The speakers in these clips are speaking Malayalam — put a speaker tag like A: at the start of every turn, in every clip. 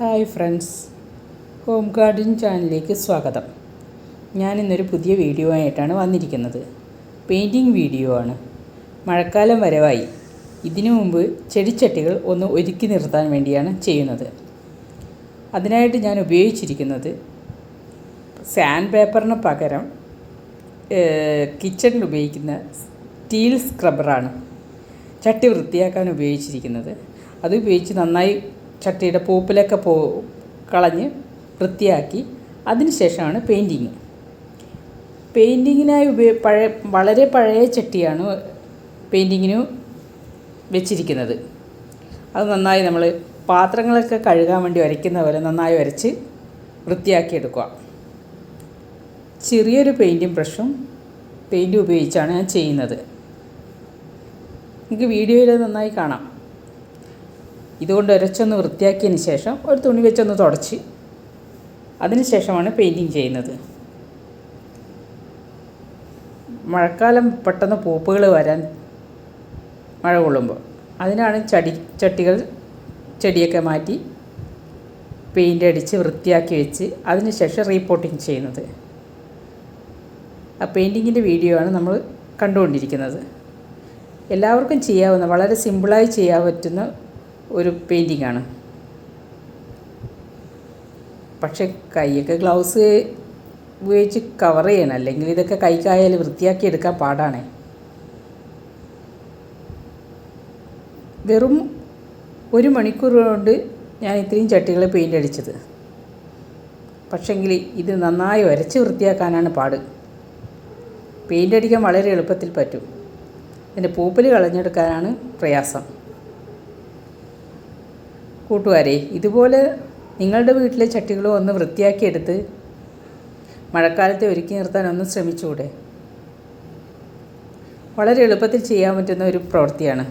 A: Hi friends. ഹോം ഗാർഡൻ ചാനലിലേക്ക് സ്വാഗതം. ഞാൻ ഇന്നൊരു പുതിയ വീഡിയോ ആയിട്ടാണ് വന്നിരിക്കുന്നത്. പെയിന്റിങ് വീഡിയോ ആണ്. മഴക്കാലം വരവായി. ഇതിനു മുമ്പ് ചെടിച്ചട്ടികൾ ഒന്ന് ഒരുക്കി നിർത്താൻ വേണ്ടിയാണ് ചെയ്യുന്നത്. അതിനായിട്ട് ഞാൻ ഉപയോഗിച്ചിരിക്കുന്നത് സാൻഡ് പേപ്പറിന് പകരം കിച്ചണിൽ ഉപയോഗിക്കുന്ന സ്റ്റീൽ സ്ക്രബ്ബറാണ്. ചട്ടി വൃത്തിയാക്കാൻ ഉപയോഗിച്ചിരിക്കുന്നത്. അത് ഉപയോഗിച്ച് നന്നായി ചട്ടിയുടെ പൂപ്പിലൊക്കെ പോ കളഞ്ഞ് വൃത്തിയാക്കി. അതിനുശേഷമാണ് പെയിന്റിങ്. പെയിന്റിങ്ങിനായി ഉപയോ പഴയ വളരെ പഴയ ചട്ടിയാണ് പെയിന്റിങ്ങിന് വെച്ചിരിക്കുന്നത്. അത് നന്നായി നമ്മൾ പാത്രങ്ങളൊക്കെ കഴുകാൻ വേണ്ടി വരയ്ക്കുന്ന പോലെ നന്നായി വരച്ച് വൃത്തിയാക്കി എടുക്കുക. ചെറിയൊരു പെയിന്റിങ് ബ്രഷും പെയിന്റും ഉപയോഗിച്ചാണ് ഞാൻ ചെയ്യുന്നത്. നിങ്ങൾക്ക് വീഡിയോയിൽ നന്നായി കാണാം. ഇതുകൊണ്ട് ഒരച്ചൊന്ന് വൃത്തിയാക്കിയതിന് ശേഷം ഒരു തുണി വെച്ചൊന്ന് തുടച്ച് അതിന് ശേഷമാണ് പെയിന്റിങ് ചെയ്യുന്നത്. മഴക്കാലം പെട്ടെന്ന് പൂപ്പുകൾ വരാൻ മഴ കൊള്ളുമ്പോൾ അതിനാണ് ചടി ചട്ടികൾ ചെടിയൊക്കെ മാറ്റി പെയിന്റ് അടിച്ച് വൃത്തിയാക്കി വെച്ച് അതിന് ശേഷം റീപോട്ടിങ് ചെയ്യുന്നത്. ആ പെയിന്റിങ്ങിന്റെ വീഡിയോ ആണ് നമ്മൾ കണ്ടുകൊണ്ടിരിക്കുന്നത്. എല്ലാവർക്കും ചെയ്യാവുന്ന വളരെ സിമ്പിളായി ചെയ്യാൻ പറ്റുന്ന ഒരു പെയിന്റിങ്ങാണ് പക്ഷെ കൈയൊക്കെ ഗ്ലൗസ് ഉപയോഗിച്ച് കവർ ചെയ്യണം. അല്ലെങ്കിൽ ഇതൊക്കെ കൈക്കായാൽ വൃത്തിയാക്കി എടുക്കാൻ പാടാണേ. വെറും ഒരു മണിക്കൂർ കൊണ്ട് ഞാൻ ഇത്രയും ചട്ടികൾ പെയിന്റ് അടിച്ചത്. പക്ഷെങ്കിൽ ഇത് നന്നായി വരച്ച് വൃത്തിയാക്കാനാണ് പാട്. പെയിന്റ് അടിക്കാൻ വളരെ എളുപ്പത്തിൽ പറ്റും. ഇതിന്റെ പൂപ്പൽ കളഞ്ഞെടുക്കാനാണ് പ്രയാസം. കൂട്ടുകാരെ ഇതുപോലെ നിങ്ങളുടെ വീട്ടിലെ ചട്ടികൾ ഒന്ന് വൃത്തിയാക്കിയെടുത്ത് മഴക്കാലത്തെ ഒരുക്കി നിർത്താൻ ഒന്ന് ശ്രമിച്ചുകൂടെ? വളരെ എളുപ്പത്തിൽ ചെയ്യാൻ പറ്റുന്ന ഒരു പ്രവൃത്തിയാണ്.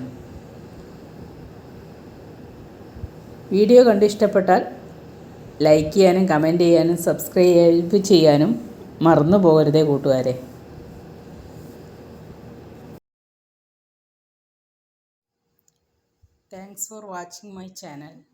A: വീഡിയോ കണ്ട് ഇഷ്ടപ്പെട്ടാൽ ലൈക്ക് ചെയ്യാനും കമന്റ് ചെയ്യാനും സബ്സ്ക്രൈബ് ചെയ്യാനും മറന്നു പോകരുതേ കൂട്ടുകാരെ. Thanks for watching my channel.